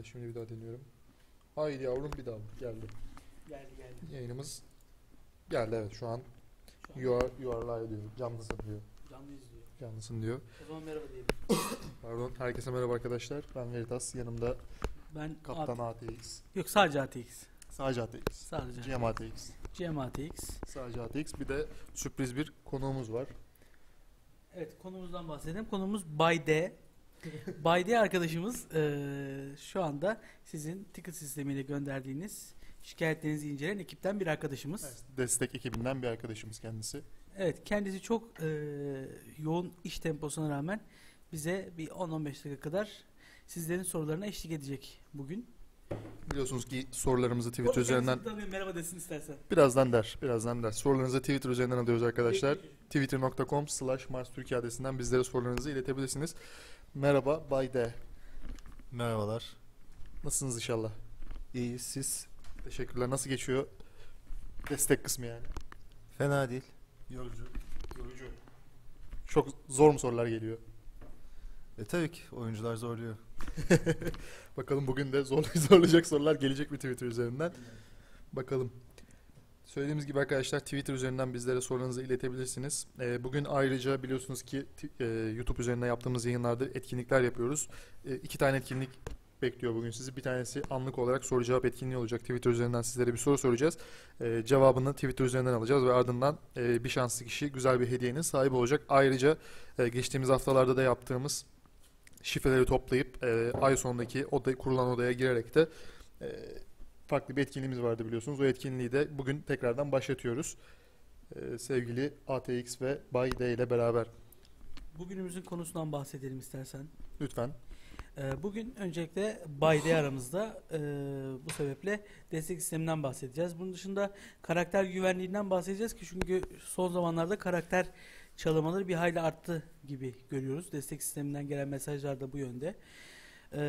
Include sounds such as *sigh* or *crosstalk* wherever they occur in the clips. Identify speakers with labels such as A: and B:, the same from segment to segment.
A: Evet şimdi bir daha deniyorum. Haydi yavrum bir daha geldi.
B: Geldi geldi.
A: Yayınımız geldi evet şu an
B: Şu an
A: you are, you are live diyor. Canlısın diyor.
B: canlı izliyor.
A: Canlısın diyor.
B: O zaman merhaba diyelim.
A: Pardon. Herkese merhaba arkadaşlar. Ben Veritas. Yanımda
B: Ben
A: Kaptan
B: At-
A: ATX.
B: Yok sadece ATX.
A: Sadece ATX.
B: Sadece.
A: GM ATX.
B: GM ATX.
A: Sadece ATX. Bir de sürpriz bir konuğumuz var.
B: Evet konumuzdan bahsedelim. Konumuz Bay D. *laughs* Bay D arkadaşımız eee, şu anda sizin ticket sistemiyle gönderdiğiniz şikayetlerinizi inceleyen ekipten bir arkadaşımız.
A: Evet, destek ekibinden bir arkadaşımız kendisi.
B: Evet kendisi çok eee, yoğun iş temposuna rağmen bize bir 10-15 dakika kadar sizlerin sorularına eşlik edecek bugün.
A: Biliyorsunuz ki sorularımızı Twitter
B: Orada
A: üzerinden
B: merhaba desin istersen.
A: birazdan der. Birazdan der. Sorularınızı Twitter üzerinden alıyoruz arkadaşlar. Twitter.com slash Mars Türkiye adresinden bizlere sorularınızı iletebilirsiniz. Merhaba Bay D.
C: Merhabalar.
A: Nasılsınız inşallah?
C: İyi siz?
A: Teşekkürler. Nasıl geçiyor? Destek kısmı yani.
C: Fena değil.
A: Yorucu. Yorucu. Çok zor mu sorular geliyor?
C: E tabii ki oyuncular zorluyor. *laughs*
A: Bakalım bugün de zor, *laughs* zorlayacak sorular gelecek mi Twitter üzerinden? Bakalım. Söylediğimiz gibi arkadaşlar Twitter üzerinden bizlere sorularınızı iletebilirsiniz. Ee, bugün ayrıca biliyorsunuz ki e, YouTube üzerinden yaptığımız yayınlarda etkinlikler yapıyoruz. E, iki tane etkinlik bekliyor bugün sizi. Bir tanesi anlık olarak soru cevap etkinliği olacak. Twitter üzerinden sizlere bir soru soracağız. E, cevabını Twitter üzerinden alacağız ve ardından e, bir şanslı kişi güzel bir hediyenin sahibi olacak. Ayrıca e, geçtiğimiz haftalarda da yaptığımız şifreleri toplayıp e, ay sonundaki oda, kurulan odaya girerek de e, farklı bir etkinliğimiz vardı biliyorsunuz. O etkinliği de bugün tekrardan başlatıyoruz. E, sevgili ATX ve Bay D ile beraber.
B: Bugünümüzün konusundan bahsedelim istersen.
A: Lütfen.
B: Ee, Bugün öncelikle Bay D aramızda ee, bu sebeple destek sisteminden bahsedeceğiz. Bunun dışında karakter güvenliğinden bahsedeceğiz ki çünkü son zamanlarda karakter çalamaları bir hayli arttı gibi görüyoruz. Destek sisteminden gelen mesajlar da bu yönde. Ee,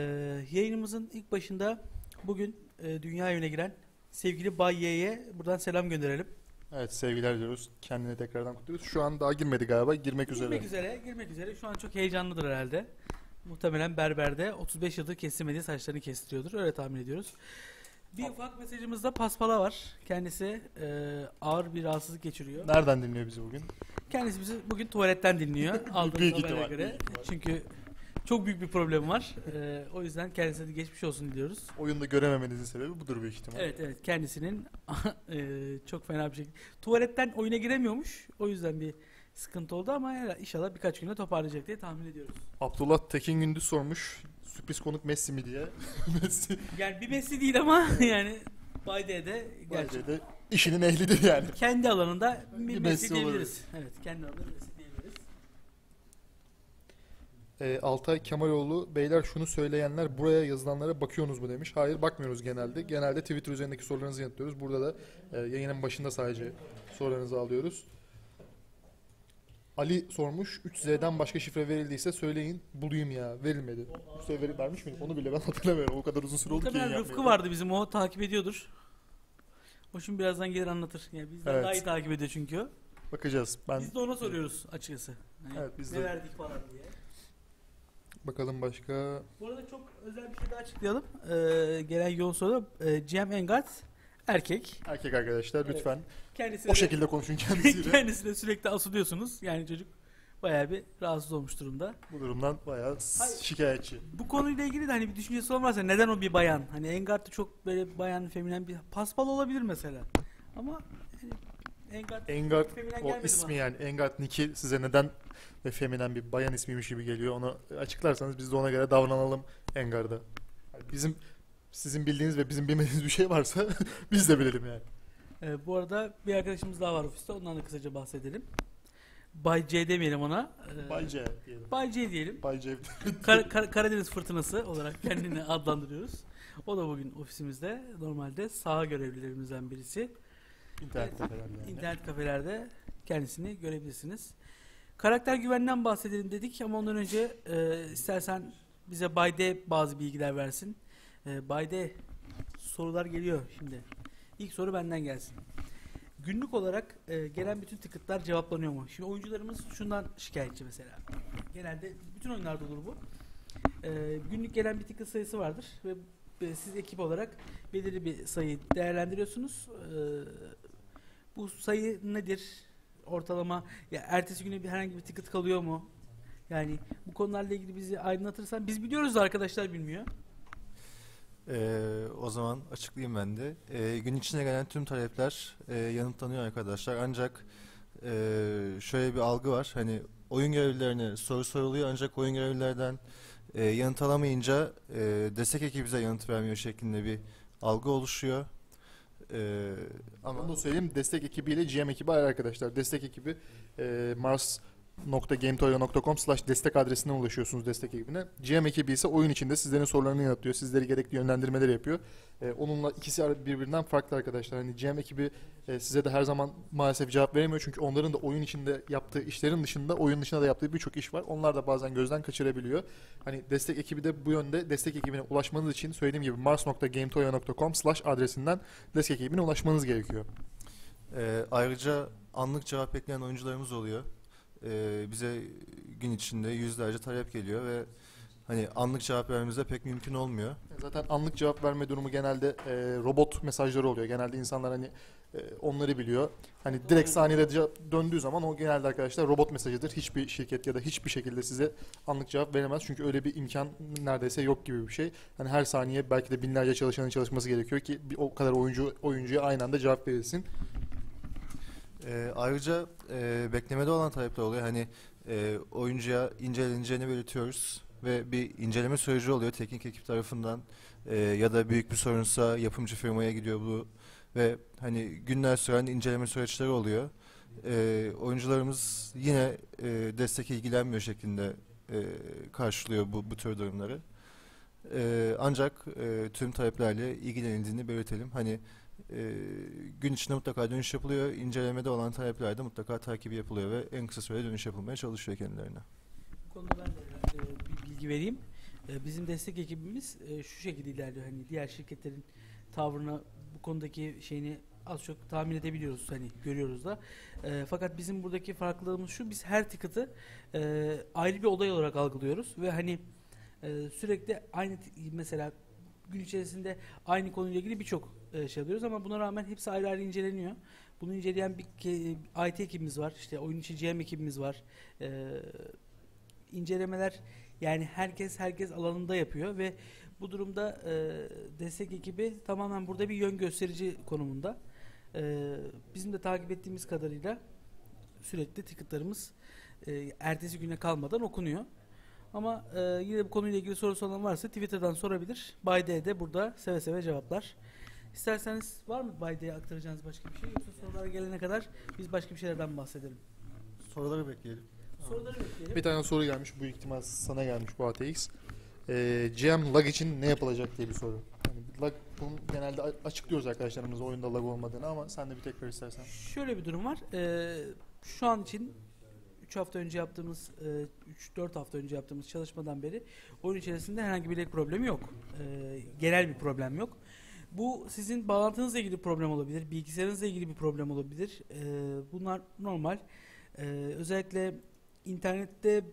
B: yayınımızın ilk başında bugün e, dünya evine giren sevgili Bay Y'ye buradan selam gönderelim.
A: Evet sevgiler diyoruz. Kendine tekrardan kutluyoruz. Şu an daha girmedi galiba. Girmek üzere.
B: Girmek üzere, girmek üzere. Şu an çok heyecanlıdır herhalde. Muhtemelen berberde 35 yıldır kesilmediği saçlarını kestiriyordur. Öyle tahmin ediyoruz. Bir ufak mesajımızda Paspala var. Kendisi e, ağır bir rahatsızlık geçiriyor.
A: Nereden dinliyor bizi bugün?
B: Kendisi bizi bugün tuvaletten dinliyor. *laughs* Aldığımız
A: Büyük
B: göre. Çünkü çok büyük bir problem var. E, o yüzden kendisine de geçmiş olsun diliyoruz.
A: Oyunda görememenizin sebebi budur büyük ihtimal.
B: Evet evet kendisinin *laughs* e, çok fena bir şekilde tuvaletten oyuna giremiyormuş. O yüzden bir sıkıntı oldu ama inşallah birkaç günde toparlayacak diye tahmin ediyoruz.
A: Abdullah Tekin Gündüz sormuş. Sürpriz konuk Messi mi diye. *laughs* Messi
B: Yani bir Messi değil ama *laughs* yani Bay D'de gerçi
A: bence de işinin ehlidir yani.
B: kendi alanında bir,
A: Bir
B: Messi,
A: Messi
B: diyebiliriz. Evet kendi alanında Messi.
A: E, Altay Kemaloğlu beyler şunu söyleyenler buraya yazılanlara bakıyorsunuz mu demiş. Hayır bakmıyoruz genelde. Genelde Twitter üzerindeki sorularınızı yanıtlıyoruz. Burada da e, yayının başında sadece sorularınızı alıyoruz. Ali sormuş 3Z'den başka şifre verildiyse söyleyin bulayım ya verilmedi. Bu sefer veri- vermiş miyim onu bile ben *laughs* hatırlamıyorum. O kadar uzun süre oldu ki
B: Muhtemelen
A: yayın
B: Rıfkı vardı bizim o takip ediyordur. O şimdi birazdan gelir anlatır. Yani bizden
A: Evet.
B: daha iyi takip ediyor çünkü o.
A: Bakacağız. Ben
B: Biz de ona soruyoruz açıkçası. Hani
A: Evet, biz
B: ne
A: de-
B: verdik falan diye.
A: Bakalım başka.
B: Bu arada çok özel bir şey daha açıklayalım. Ee, gelen yoğun soru. Ee, GM Engard erkek.
A: Erkek arkadaşlar
B: Evet.
A: lütfen
B: Kendisine
A: o
B: de-
A: şekilde konuşun *laughs* kendisiyle.
B: kendisine sürekli asılıyorsunuz. Yani çocuk bayağı bir rahatsız olmuş durumda.
A: Bu durumdan bayağı
B: Hayır.
A: şikayetçi.
B: Bu konuyla ilgili de hani bir düşüncesi olmazsa neden o bir bayan? Hani Engard'da çok böyle bayan, feminen bir paspal olabilir mesela. Ama Engard
A: Engard o ismi yani Engard Niki size neden ve feminen bir bayan ismiymiş gibi geliyor onu açıklarsanız biz de ona göre davranalım Engard'a. Yani bizim sizin bildiğiniz ve bizim bilmediğimiz bir şey varsa *laughs* biz de bilelim yani.
B: Ee, bu arada bir arkadaşımız daha var ofiste. Ondan da kısaca bahsedelim. Bay C demeyelim ona. Ee,
A: Bay C diyelim.
B: Bay C diyelim.
A: Bay C. *laughs*
B: Kar- Kar- Karadeniz fırtınası olarak kendini *laughs* adlandırıyoruz. O da bugün ofisimizde. Normalde saha görevlilerimizden birisi.
A: İnternet kafelerde yani.
B: İnternet kafelerde kendisini görebilirsiniz. Karakter güveninden bahsedelim dedik ama ondan önce e, istersen bize Bay D bazı bilgiler versin. E, Bay D sorular geliyor şimdi. İlk soru benden gelsin. Günlük olarak e, gelen bütün ticketlar cevaplanıyor mu? Şimdi oyuncularımız şundan şikayetçi mesela. Genelde bütün oyunlarda olur bu. E, günlük gelen bir ticket sayısı vardır ve e, siz ekip olarak belirli bir sayı değerlendiriyorsunuz. E, bu sayı nedir? Ortalama ya ertesi güne bir herhangi bir ticket kalıyor mu? Yani bu konularla ilgili bizi aydınlatırsan biz biliyoruz da arkadaşlar bilmiyor.
C: Ee, o zaman açıklayayım ben de. Ee, gün içine gelen tüm talepler e, yanıtlanıyor arkadaşlar. Ancak e, şöyle bir algı var. Hani oyun görevlilerine soru soruluyor ancak oyun görevlilerden e, yanıt alamayınca e, destek ekibi bize yanıt vermiyor şeklinde bir algı oluşuyor. Ee,
A: Ama onu da söyleyeyim. Destek ekibiyle GM ekibi arkadaşlar. Destek ekibi e, mars.gametoyo.com slash destek adresinden ulaşıyorsunuz destek ekibine. GM ekibi ise oyun içinde sizlerin sorularını yanıtlıyor. Sizleri gerekli yönlendirmeleri yapıyor. E, onunla ikisi birbirinden farklı arkadaşlar. Hani GM ekibi e, size de her zaman maalesef cevap veremiyor. Çünkü onların da oyun içinde yaptığı işlerin dışında oyun dışında da yaptığı birçok iş var. Onlar da bazen gözden kaçırabiliyor. Hani destek ekibi de bu yönde destek ekibine ulaşmanız için söylediğim gibi mars.gametoyo.com slash adresinden destek ekibine ulaşmanız gerekiyor.
C: e, ayrıca anlık cevap bekleyen oyuncularımız oluyor. Ee, bize gün içinde yüzlerce talep geliyor ve hani anlık cevap vermemiz de pek mümkün olmuyor.
A: Zaten anlık cevap verme durumu genelde e, robot mesajları oluyor. Genelde insanlar hani e, onları biliyor. Hani direkt saniyede cevap döndüğü zaman o genelde arkadaşlar robot mesajıdır. Hiçbir şirket ya da hiçbir şekilde size anlık cevap veremez. Çünkü öyle bir imkan neredeyse yok gibi bir şey. Hani her saniye belki de binlerce çalışanın çalışması gerekiyor ki o kadar oyuncu oyuncuya aynı anda cevap verilsin.
C: Ee, ayrıca e, beklemede olan talepler oluyor. Hani e, oyuncuya inceleneceğini belirtiyoruz ve bir inceleme süreci oluyor teknik ekip tarafından E, ya da büyük bir sorunsa yapımcı firmaya gidiyor bu ve hani günler süren inceleme süreçleri oluyor. E, oyuncularımız yine e, destek ilgilenmiyor şeklinde e, karşılıyor bu, bu tür durumları. E, ancak e, tüm taleplerle ilgilenildiğini belirtelim. Hani e, gün içinde mutlaka dönüş yapılıyor. İncelemede olan taleplerde mutlaka takibi yapılıyor ve en kısa sürede dönüş yapılmaya çalışıyor kendilerine.
B: Bu konuda ben de e, bir bilgi vereyim. E, bizim destek ekibimiz e, şu şekilde ilerliyor. Hani diğer şirketlerin tavrını bu konudaki şeyini az çok tahmin edebiliyoruz hani görüyoruz da. E, fakat bizim buradaki farklılığımız şu biz her ticket'ı e, ayrı bir olay olarak algılıyoruz ve hani e, sürekli aynı mesela gün içerisinde aynı konuyla ilgili birçok e, şey alıyoruz ama buna rağmen hepsi ayrı ayrı inceleniyor. Bunu inceleyen bir ke- IT ekibimiz var. işte oyun içi GM ekibimiz var. E, incelemeler yani herkes herkes alanında yapıyor ve bu durumda e, destek ekibi tamamen burada bir yön gösterici konumunda. E, bizim de takip ettiğimiz kadarıyla sürekli ticketlarımız e, ertesi güne kalmadan okunuyor. Ama e, yine bu konuyla ilgili sorusu olan varsa Twitter'dan sorabilir. Bayde'ye de burada seve seve cevaplar. İsterseniz var mı Bayde'ye aktaracağınız başka bir şey yoksa sorulara gelene kadar biz başka bir şeylerden bahsedelim.
C: Soruları bekleyelim.
B: Soruları bekleyelim.
A: Bir tane soru gelmiş. Bu ihtimal sana gelmiş bu ATX. E, GM lag için ne yapılacak diye bir soru. Yani lag bunu genelde açıklıyoruz arkadaşlarımıza oyunda lag olmadığını ama sen de bir tekrar istersen.
B: Şöyle bir durum var. Ee, şu an için 3 hafta önce yaptığımız, 3-4 hafta önce yaptığımız çalışmadan beri oyun içerisinde herhangi bir lag problemi yok. Ee, genel bir problem yok. Bu sizin bağlantınızla ilgili problem olabilir, bilgisayarınızla ilgili bir problem olabilir. Ee, bunlar normal. Ee, özellikle internette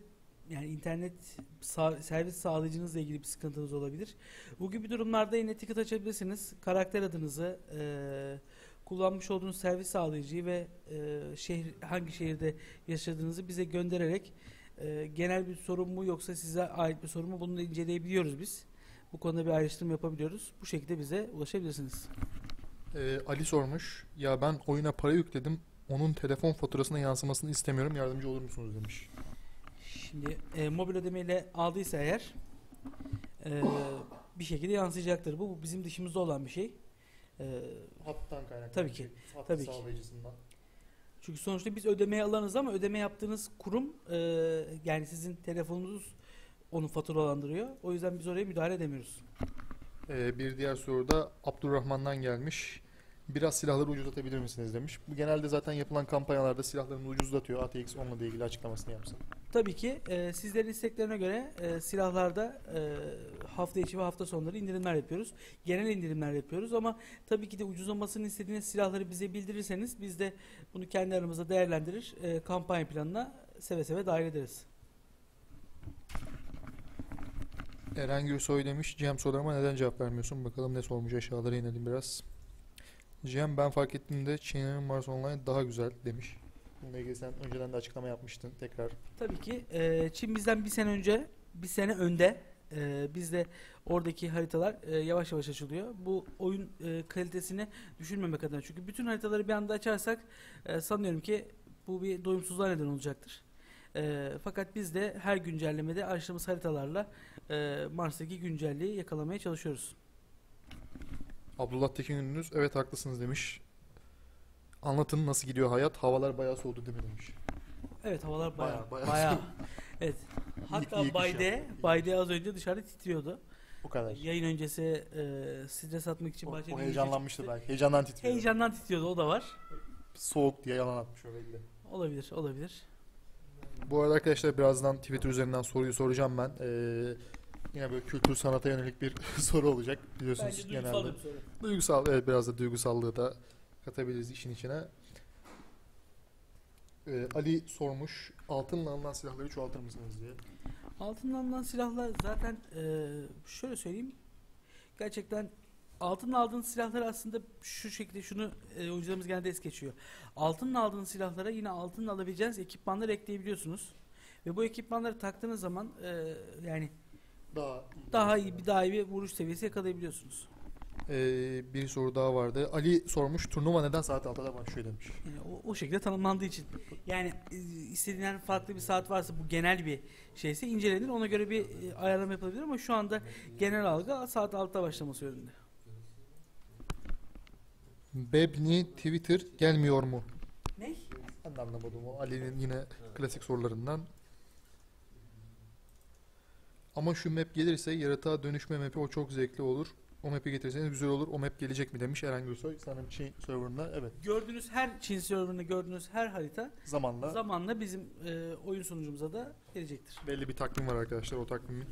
B: yani internet sağ- servis sağlayıcınızla ilgili bir sıkıntınız olabilir. Bu gibi durumlarda yine ticket açabilirsiniz. Karakter adınızı, eee, kullanmış olduğunuz servis sağlayıcıyı ve eee, şehir hangi şehirde yaşadığınızı bize göndererek eee, genel bir sorun mu yoksa size ait bir sorun mu bunu inceleyebiliyoruz biz. Bu konuda bir ayrıştırma yapabiliyoruz. Bu şekilde bize ulaşabilirsiniz.
A: Ee, Ali sormuş. Ya ben oyuna para yükledim. Onun telefon faturasına yansımasını istemiyorum. Yardımcı olur musunuz demiş.
B: Şimdi e, mobil ödemeyle aldıysa eğer e, bir şekilde yansıyacaktır. Bu, bu bizim dışımızda olan bir şey. E,
A: Hattan kaynaklı.
B: Tabii ki,
A: Hat
B: tabii ki. çünkü sonuçta biz ödemeyi alanız ama ödeme yaptığınız kurum e, yani sizin telefonunuz onu faturalandırıyor. O yüzden biz oraya müdahale edemiyoruz.
A: Ee, bir diğer soru da Abdurrahman'dan gelmiş. Biraz silahları ucuzlatabilir misiniz demiş. Bu genelde zaten yapılan kampanyalarda silahlarını ucuzlatıyor. ATX onunla ilgili açıklamasını yapsın.
B: Tabii ki e, sizlerin isteklerine göre e, silahlarda e, hafta içi ve hafta sonları indirimler yapıyoruz. Genel indirimler yapıyoruz ama tabii ki de ucuzlamasını istediğiniz silahları bize bildirirseniz biz de bunu kendi aramızda değerlendirir. e, kampanya planına seve seve dahil ederiz.
A: Eren Gürsoy demiş GM sorularıma neden cevap vermiyorsun? Bakalım ne sormuş aşağılara inelim biraz. GM ben fark ettiğimde Çin'in Mars Online daha güzel demiş. Bununla ilgili sen önceden de açıklama yapmıştın tekrar.
B: Tabii ki e, Çin bizden bir sene önce, bir sene önde. E, bizde oradaki haritalar e, yavaş yavaş açılıyor. Bu oyun e, kalitesini düşürmemek adına. Çünkü bütün haritaları bir anda açarsak e, sanıyorum ki bu bir doyumsuzluğa neden olacaktır. E, fakat biz de her güncellemede açtığımız haritalarla e, Mars'taki güncelliği yakalamaya çalışıyoruz.
A: Abdullah Tekin Gündüz evet haklısınız demiş. Anlatın nasıl gidiyor hayat? Havalar bayağı soğudu değil mi demiş.
B: Evet havalar bayağı
A: Bayağı,
B: bayağı.
A: bayağı. *laughs*
B: evet. Hatta Bayde, Bayde az önce dışarıda titriyordu.
A: O kadar.
B: Yayın öncesi e, stres atmak için bahçede
A: o
B: çıktı.
A: belki. Heyecandan titriyor.
B: Heyecandan titriyordu o da var.
A: Soğuk diye yalan atmış o belli.
B: Olabilir, olabilir.
A: Bu arada arkadaşlar birazdan Twitter üzerinden soruyu soracağım ben. Ee, yine böyle kültür sanata yönelik bir *laughs* soru olacak biliyorsunuz
B: Bence
A: genelde.
B: duygusal da bir soru.
A: Duygusal, evet biraz da duygusallığı da katabiliriz işin içine. Ee, Ali sormuş, altınla alınan silahları çoğaltır mısınız diye.
B: Altından alınan silahlar zaten e, şöyle söyleyeyim. Gerçekten altınla aldığınız silahları aslında şu şekilde şunu e, oyuncularımız genelde es geçiyor. Altınla aldığınız silahlara yine altınla alabileceğiniz ekipmanları ekleyebiliyorsunuz. Ve bu ekipmanları taktığınız zaman e, yani
A: Daha
B: daha iyi bir daha iyi bir vuruş seviyesi yakalayabiliyorsunuz.
A: Ee, bir soru daha vardı. Ali sormuş, turnuva neden saat 6'da başlıyor demiş.
B: Yani o, o şekilde tanımlandığı için. Yani e, istediğinden farklı bir saat varsa bu genel bir şeyse incelenir. Ona göre bir e, ayarlama yapılabilir ama şu anda genel algı saat 6'da başlaması yönünde.
A: Bebni Twitter gelmiyor mu?
B: Ne?
A: Ben de anlamadım o Ali'nin yine klasik sorularından. Ama şu map gelirse yaratığa dönüşme mapi o çok zevkli olur. O map'i getirseniz güzel olur. O map gelecek mi demiş Eren Gürsoy. Sanırım Çin serverında. Evet.
B: Gördüğünüz her Çin serverında gördüğünüz her harita
A: Zamanla
B: zamanla bizim e, oyun sunucumuza da gelecektir.
A: belli bir takvim var arkadaşlar. O takvimin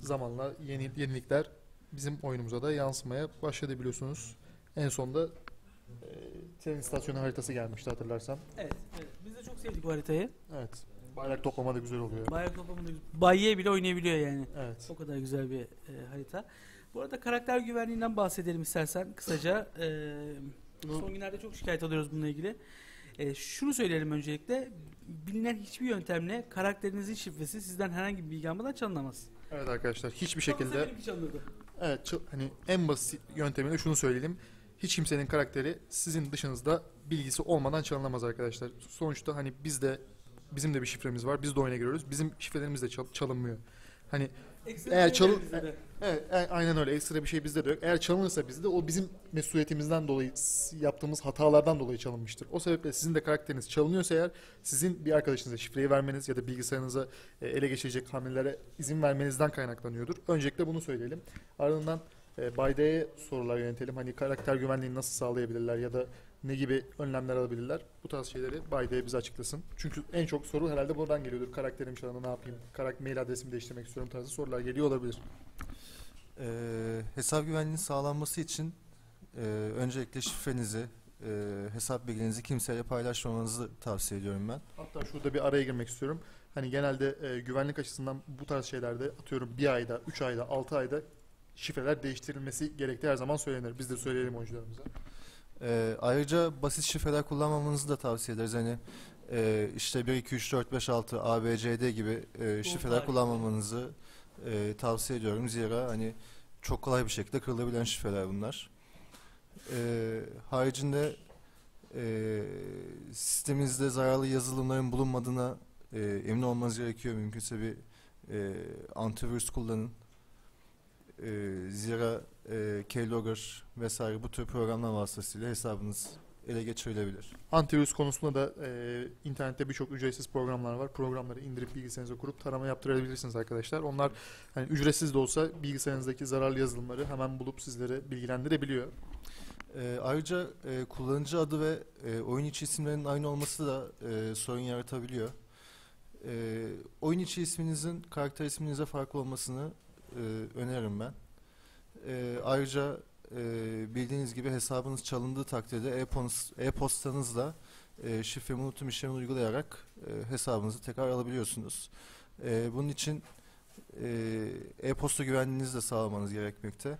A: zamanla yeni yenilikler bizim oyunumuza da yansımaya başladı biliyorsunuz. En sonda e, tren istasyonu haritası gelmişti hatırlarsan.
B: Evet, evet. Biz de çok sevdik bu haritayı.
A: Evet. Bayrak toplama da güzel oluyor.
B: Bayrak toplamında Bayiye bile oynayabiliyor yani.
A: Evet.
B: O kadar güzel bir e, harita. Bu arada karakter güvenliğinden bahsedelim istersen kısaca. E, son günlerde çok şikayet alıyoruz bununla ilgili. E, şunu söyleyelim öncelikle. Bilinen hiçbir yöntemle karakterinizin şifresi sizden herhangi bir bilgi almadan çalınamaz.
A: Evet arkadaşlar hiçbir şekilde. Evet çı- hani en basit yöntemiyle şunu söyleyelim. Hiç kimsenin karakteri sizin dışınızda bilgisi olmadan çalınamaz arkadaşlar. Sonuçta hani biz de bizim de bir şifremiz var. Biz de oyuna giriyoruz. Bizim şifrelerimiz de çal- çalınmıyor. Hani
B: Ekstra
A: Eğer
B: şey
A: çalın-
B: de.
A: evet e- aynen öyle. Ekstra bir şey bizde de yok. Eğer çalınırsa bizde o bizim mesuliyetimizden dolayı s- yaptığımız hatalardan dolayı çalınmıştır. O sebeple sizin de karakteriniz çalınıyorsa eğer sizin bir arkadaşınıza şifreyi vermeniz ya da bilgisayarınıza e, ele geçirecek hamlelere izin vermenizden kaynaklanıyordur. Öncelikle bunu söyleyelim. Ardından e, Bay D'ye sorular yönetelim. Hani karakter güvenliğini nasıl sağlayabilirler ya da ne gibi önlemler alabilirler? Bu tarz şeyleri Bay D bize açıklasın. Çünkü en çok soru herhalde buradan geliyordur. Karakterim çalındı ne yapayım? Karakter mail adresimi değiştirmek istiyorum tarzı sorular geliyor olabilir.
C: Ee, hesap güvenliğinin sağlanması için e, öncelikle şifrenizi, e, hesap bilginizi kimseyle paylaşmamanızı tavsiye ediyorum ben.
A: Hatta şurada bir araya girmek istiyorum. Hani genelde e, güvenlik açısından bu tarz şeylerde atıyorum bir ayda, üç ayda, altı ayda şifreler değiştirilmesi gerektiği her zaman söylenir. Biz de söyleyelim oyuncularımıza.
C: Ee, ayrıca basit şifreler kullanmamanızı da tavsiye ederiz. Hani e, işte 1, 2, 3, 4, 5, 6, A, B, C, D gibi e, şifreler kullanmamanızı e, tavsiye ediyorum. Zira hani çok kolay bir şekilde kırılabilen şifreler bunlar. E, haricinde e, sisteminizde zararlı yazılımların bulunmadığına e, emin olmanız gerekiyor. Mümkünse bir e, antivirüs kullanın. E, zira e, Keylogger vesaire bu tür programlar vasıtasıyla hesabınız ele geçirilebilir.
A: Antivirüs konusunda da e, internette birçok ücretsiz programlar var. Programları indirip bilgisayarınıza kurup tarama yaptırabilirsiniz arkadaşlar. Onlar hani ücretsiz de olsa bilgisayarınızdaki zararlı yazılımları hemen bulup sizlere bilgilendirebiliyor.
C: E, ayrıca e, kullanıcı adı ve e, oyun içi isimlerin aynı olması da e, sorun yaratabiliyor. E, oyun içi isminizin karakter isminize farklı olmasını e, öneririm ben. E, ayrıca e, bildiğiniz gibi hesabınız çalındığı takdirde e-post- e-postanızla e, şifremi unuttum işlemini uygulayarak e, hesabınızı tekrar alabiliyorsunuz. E, bunun için e, e-posta güvenliğinizi de sağlamanız gerekmekte.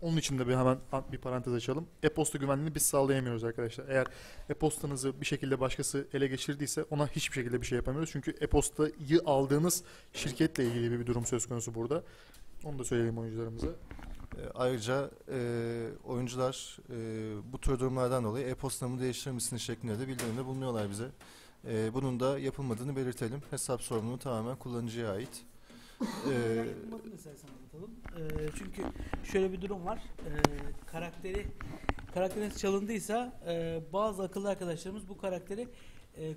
A: Onun için de bir hemen bir parantez açalım. E-posta güvenliğini biz sağlayamıyoruz arkadaşlar. Eğer e-postanızı bir şekilde başkası ele geçirdiyse ona hiçbir şekilde bir şey yapamıyoruz. Çünkü e-postayı aldığınız şirketle ilgili bir durum söz konusu burada. Onu da söyleyelim oyuncularımıza.
C: E, ayrıca e, oyuncular e, bu tür durumlardan dolayı e-postamı değiştirir misiniz şeklinde de bildirimde bulunuyorlar bize. E, bunun da yapılmadığını belirtelim. Hesap sorumluluğu tamamen kullanıcıya ait. *laughs*
B: Ee, anlatalım. Ee, çünkü şöyle bir durum var. Ee, karakteri karakteriniz çalındıysa e, bazı akıllı arkadaşlarımız bu karakteri e,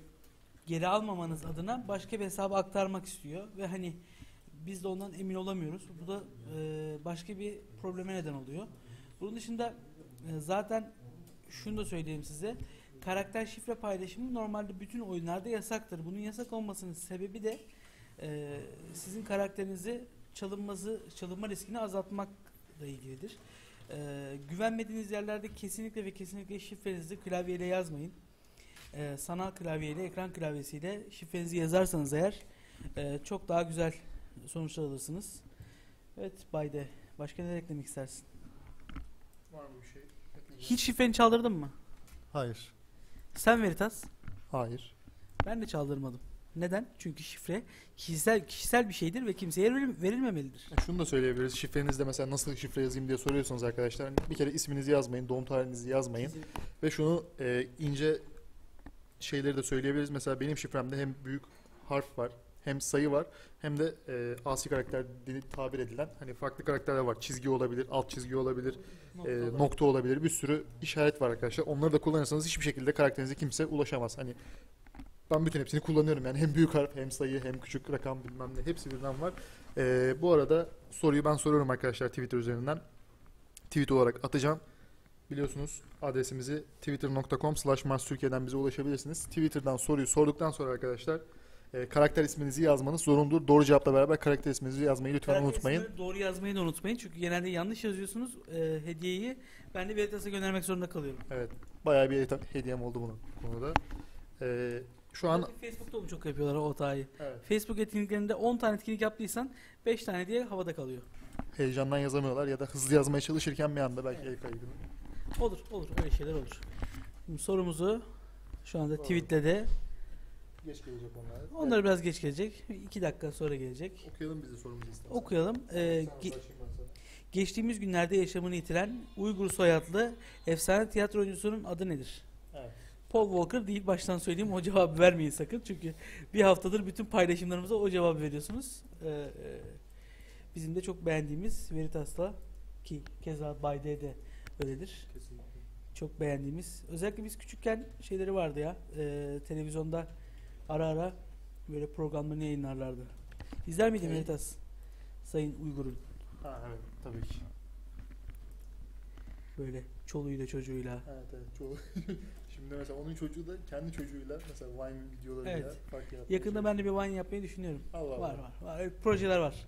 B: geri almamanız adına başka bir hesaba aktarmak istiyor ve hani biz de ondan emin olamıyoruz. Bu da e, başka bir probleme neden oluyor. Bunun dışında e, zaten şunu da söyleyeyim size. Karakter şifre paylaşımı normalde bütün oyunlarda yasaktır. Bunun yasak olmasının sebebi de e, sizin karakterinizi çalınması, çalınma riskini azaltmakla ilgilidir. E, güvenmediğiniz yerlerde kesinlikle ve kesinlikle şifrenizi klavyeyle yazmayın. E, sanal klavyeyle, ekran klavyesiyle şifrenizi yazarsanız eğer e, çok daha güzel sonuçlar alırsınız. Evet Bayde, başka ne eklemek istersin?
A: Var mı bir şey?
B: Hiç şifreni çaldırdın mı?
C: Hayır.
B: Sen Veritas?
A: Hayır.
B: Ben de çaldırmadım. Neden? Çünkü şifre kişisel kişisel bir şeydir ve kimseye verilm- verilmemelidir.
A: Şunu da söyleyebiliriz. Şifrenizde mesela nasıl şifre yazayım diye soruyorsunuz arkadaşlar. Bir kere isminizi yazmayın, doğum tarihinizi yazmayın. Ve şunu e, ince şeyleri de söyleyebiliriz. Mesela benim şifremde hem büyük harf var, hem sayı var, hem de e, asi karakter diye tabir edilen hani farklı karakterler var. Çizgi olabilir, alt çizgi olabilir, e, nokta olabilir. Bir sürü işaret var arkadaşlar. Onları da kullanırsanız hiçbir şekilde karakterinize kimse ulaşamaz. Hani ben bütün hepsini kullanıyorum yani hem büyük harf hem sayı hem küçük rakam bilmem ne hepsi birden var. Ee, bu arada soruyu ben soruyorum arkadaşlar Twitter üzerinden. Tweet olarak atacağım. Biliyorsunuz adresimizi twitter.com slash Türkiye'den bize ulaşabilirsiniz. Twitter'dan soruyu sorduktan sonra arkadaşlar e, karakter isminizi yazmanız zorunludur. Doğru cevapla beraber karakter isminizi yazmayı lütfen
B: Karakter
A: unutmayın.
B: Doğru yazmayı da unutmayın. Çünkü genelde yanlış yazıyorsunuz. E, hediyeyi ben de Veritas'a göndermek zorunda kalıyorum.
A: Evet. Bayağı bir hedi- hediyem oldu bunun konuda. Ee, şu an
B: Facebook'ta onu çok yapıyorlar o hatayı.
A: evet,
B: Facebook etkinliklerinde 10 tane etkinlik yaptıysan 5 tane diye havada kalıyor.
A: heyecandan yazamıyorlar ya da hızlı yazmaya çalışırken bir anda belki el kaydını.
B: Olur olur öyle şeyler olur. Şimdi sorumuzu şu anda tweetle
A: Geç gelecek onlar.
B: Onlar biraz geç gelecek. 2 dakika sonra gelecek.
A: Okuyalım biz de sorumuzu istersen.
B: Okuyalım. Ee,
A: Sen
B: ge- geçtiğimiz günlerde yaşamını yitiren Uygur soyadlı efsane tiyatro oyuncusunun adı nedir?
A: Evet.
B: Paul Walker değil baştan söyleyeyim o cevabı vermeyin sakın çünkü bir haftadır bütün paylaşımlarımıza o cevabı veriyorsunuz. Ee, e, bizim de çok beğendiğimiz Veritas'la ki keza Bay D de öyledir.
A: Kesinlikle.
B: Çok beğendiğimiz. Özellikle biz küçükken şeyleri vardı ya e, televizyonda ara ara böyle programlarını yayınlarlardı. İzler miydin
A: Evet.
B: Veritas? Sayın Uygur'un
A: Ha evet tabii ki.
B: böyle çoluğuyla çocuğuyla.
A: Evet evet çoğu. *laughs* Şimdi mesela onun çocuğu da kendi çocuğuyla mesela Vine videolarıyla
B: Evet.
A: fark yaratmaya
B: Yakında ben de bir Vine yapmayı düşünüyorum.
A: Allah Allah.
B: Var var. var. Öyle projeler var.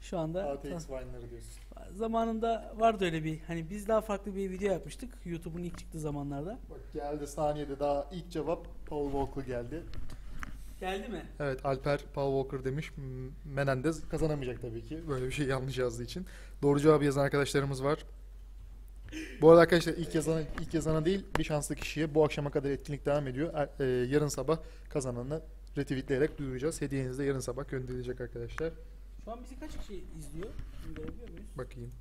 B: Şu anda
A: ATX Vine'ları diyorsun.
B: zamanında vardı öyle bir hani biz daha farklı bir video yapmıştık YouTube'un ilk çıktığı zamanlarda.
A: Bak geldi saniyede daha ilk cevap Paul Walker geldi.
B: Geldi mi?
A: Evet Alper Paul Walker demiş. Menendez kazanamayacak tabii ki. Böyle bir şey yanlış yazdığı için. Doğru cevabı yazan arkadaşlarımız var. Bu arada arkadaşlar ilk yazana, ilk yazana değil bir şanslı kişiye bu akşama kadar etkinlik devam ediyor. Er- e, yarın sabah kazananı retweetleyerek duyuracağız. Hediyeniz de yarın sabah gönderilecek arkadaşlar.
B: Şu an bizi kaç kişi izliyor? Görebiliyor muyuz?
A: Bakayım.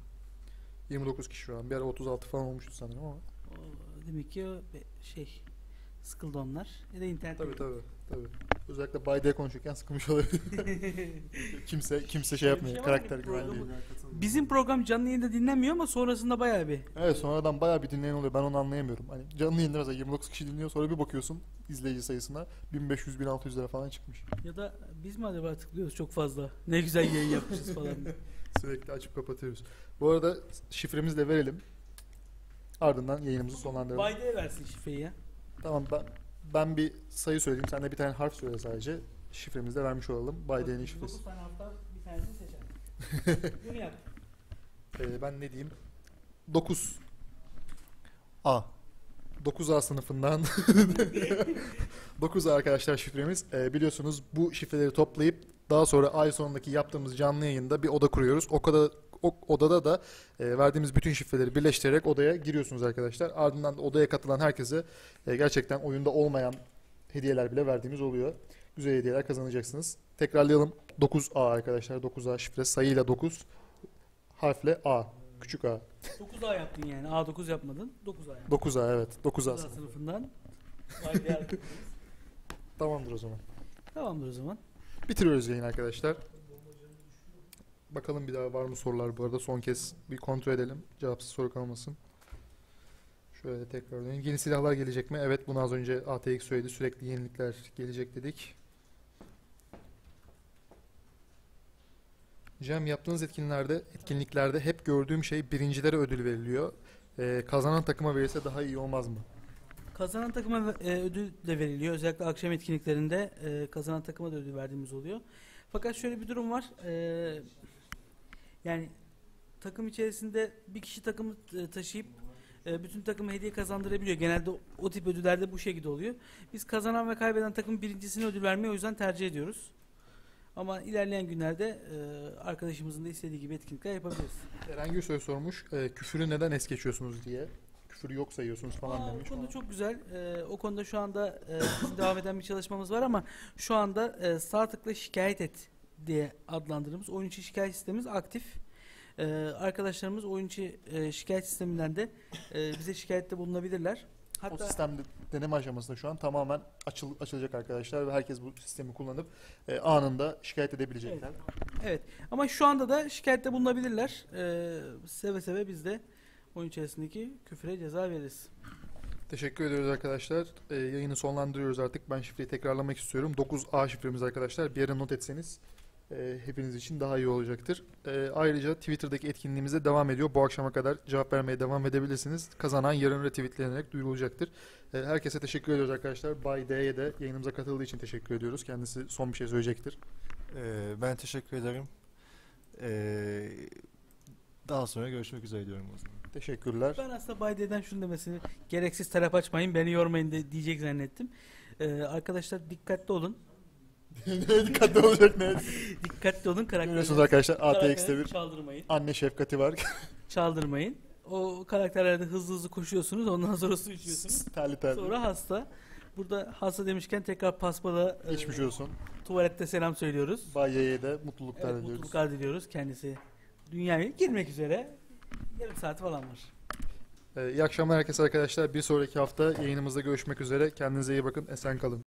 A: 29 kişi şu an. Bir ara 36 falan olmuştu sanırım ama.
B: Demek ki şey sıkıldı onlar. Ya da internet.
A: Tabii tabii. tabii. Özellikle Bay D konuşurken sıkılmış olabilir. *laughs* kimse kimse şey yapmıyor.
B: şey
A: karakter güvenliği.
B: Bizim program canlı yayında dinlenmiyor ama sonrasında bayağı bir.
A: Evet sonradan bayağı bir dinleyen oluyor. Ben onu anlayamıyorum. Hani canlı yayında mesela 29 kişi dinliyor. Sonra bir bakıyorsun izleyici sayısına 1500-1600 lira falan çıkmış.
B: Ya da biz mi acaba tıklıyoruz çok fazla? Ne güzel yayın yapmışız falan. *laughs*
A: Sürekli açıp kapatıyoruz. Bu arada şifremizi de verelim. Ardından yayınımızı sonlandıralım.
B: Bayde'ye versin şifreyi ya.
A: Tamam ben ben bir sayı söyleyeyim. Sen de bir tane harf söyle sadece. Şifremizi de vermiş olalım. Bay D'nin şifresi.
B: 9 tane hafta bir tanesini seçer. *laughs* Bunu yap.
A: Ee, ben ne diyeyim? 9.
C: A.
A: 9A sınıfından *laughs* 9A arkadaşlar şifremiz. Ee, biliyorsunuz bu şifreleri toplayıp Daha sonra ay sonundaki yaptığımız canlı yayında bir oda kuruyoruz. O, oda, o odada da e, verdiğimiz bütün şifreleri birleştirerek odaya giriyorsunuz arkadaşlar. Ardından da odaya katılan herkese e, gerçekten oyunda olmayan hediyeler bile verdiğimiz oluyor. Güzel hediyeler kazanacaksınız. Tekrarlayalım. 9A arkadaşlar. 9A şifre sayıyla 9 harfle A. Küçük A.
B: 9A yaptın yani. A9 yapmadın. 9A yaptın.
A: 9A evet. 9A.
B: 9A sınıfından. *laughs*
A: Tamamdır o zaman.
B: Tamamdır o zaman.
A: Bitiriyoruz yayın arkadaşlar. Bakalım bir daha var mı sorular bu arada son kez bir kontrol edelim. Cevapsız soru kalmasın. Şöyle tekrar döneyim. Yeni silahlar gelecek mi? Evet bunu az önce ATX söyledi. Sürekli yenilikler gelecek dedik. Cem yaptığınız etkinliklerde, etkinliklerde hep gördüğüm şey birincilere ödül veriliyor. Ee, kazanan takıma verirse daha iyi olmaz mı?
B: Kazanan takıma e, ödül de veriliyor. Özellikle akşam etkinliklerinde e, kazanan takıma da ödül verdiğimiz oluyor. Fakat şöyle bir durum var. E, yani takım içerisinde bir kişi takımı e, taşıyıp e, bütün takıma hediye kazandırabiliyor. Genelde o, tip ödüllerde bu şekilde oluyor. Biz kazanan ve kaybeden takım birincisine ödül vermeyi o yüzden tercih ediyoruz. Ama ilerleyen günlerde e, arkadaşımızın da istediği gibi etkinlikler yapabiliriz.
A: Bir soru sormuş. Küfürü neden es geçiyorsunuz diye. Küfür yok sayıyorsunuz falan
B: Aa,
A: demiş.
B: O konuda çok güzel. O konuda şu anda devam eden bir çalışmamız var ama şu anda sağ tıkla şikayet et diye adlandırdığımız oyun içi şikayet sistemimiz aktif. Ee, arkadaşlarımız oyun içi e, şikayet sisteminden de e, bize şikayette bulunabilirler.
A: O
B: Hatta
A: sistem de- deneme aşamasında şu an tamamen açıl, açılacak arkadaşlar ve herkes bu sistemi kullanıp e, anında şikayet edebilecekler.
B: evet ama şu anda da şikayette bulunabilirler. Ee, seve seve biz de oyun içerisindeki küfüre ceza veririz.
A: Teşekkür ediyoruz arkadaşlar. E, yayını sonlandırıyoruz artık. Ben şifreyi tekrarlamak istiyorum. 9A şifremiz arkadaşlar. Bir yere not etseniz e, hepiniz için daha iyi olacaktır. E, ayrıca Twitter'daki etkinliğimize devam ediyor. Bu akşama kadar cevap vermeye devam edebilirsiniz. Kazanan yarın retweetlenerek duyurulacaktır. E, herkese teşekkür ediyoruz arkadaşlar. Bay D'ye de yayınımıza katıldığı için teşekkür ediyoruz. Kendisi son bir şey söyleyecektir.
C: Ee, ben teşekkür ederim. Ee, daha sonra görüşmek üzere diyorum o zaman.
A: Teşekkürler.
B: Ben aslında Bayde'den şunu demesini gereksiz taraf açmayın beni yormayın de, diyecek zannettim. Ee, arkadaşlar dikkatli olun. *laughs*
A: ne dikkatli olacak ne?
B: Dikkatli olun
A: Görüyorsunuz
B: karakterleri,
A: arkadaşlar ATX'te bir
B: çaldırmayın.
A: anne şefkati var. *laughs*
B: Çaldırmayın. O karakterlerde hızlı hızlı koşuyorsunuz ondan sonra su içiyorsunuz. *laughs*
A: terli terli.
B: Sonra hasta. Burada hasta demişken tekrar paspada e,
A: Geçmiş olsun.
B: tuvalette selam söylüyoruz.
A: Bay Y'ye de mutluluklar
B: Evet,
A: diliyoruz.
B: mutluluklar diliyoruz kendisi. Dünyaya girmek üzere. Yarım saat falan var.
A: Ee, iyi akşamlar herkese arkadaşlar. Bir sonraki hafta yayınımızda görüşmek üzere. Kendinize iyi bakın. Esen kalın.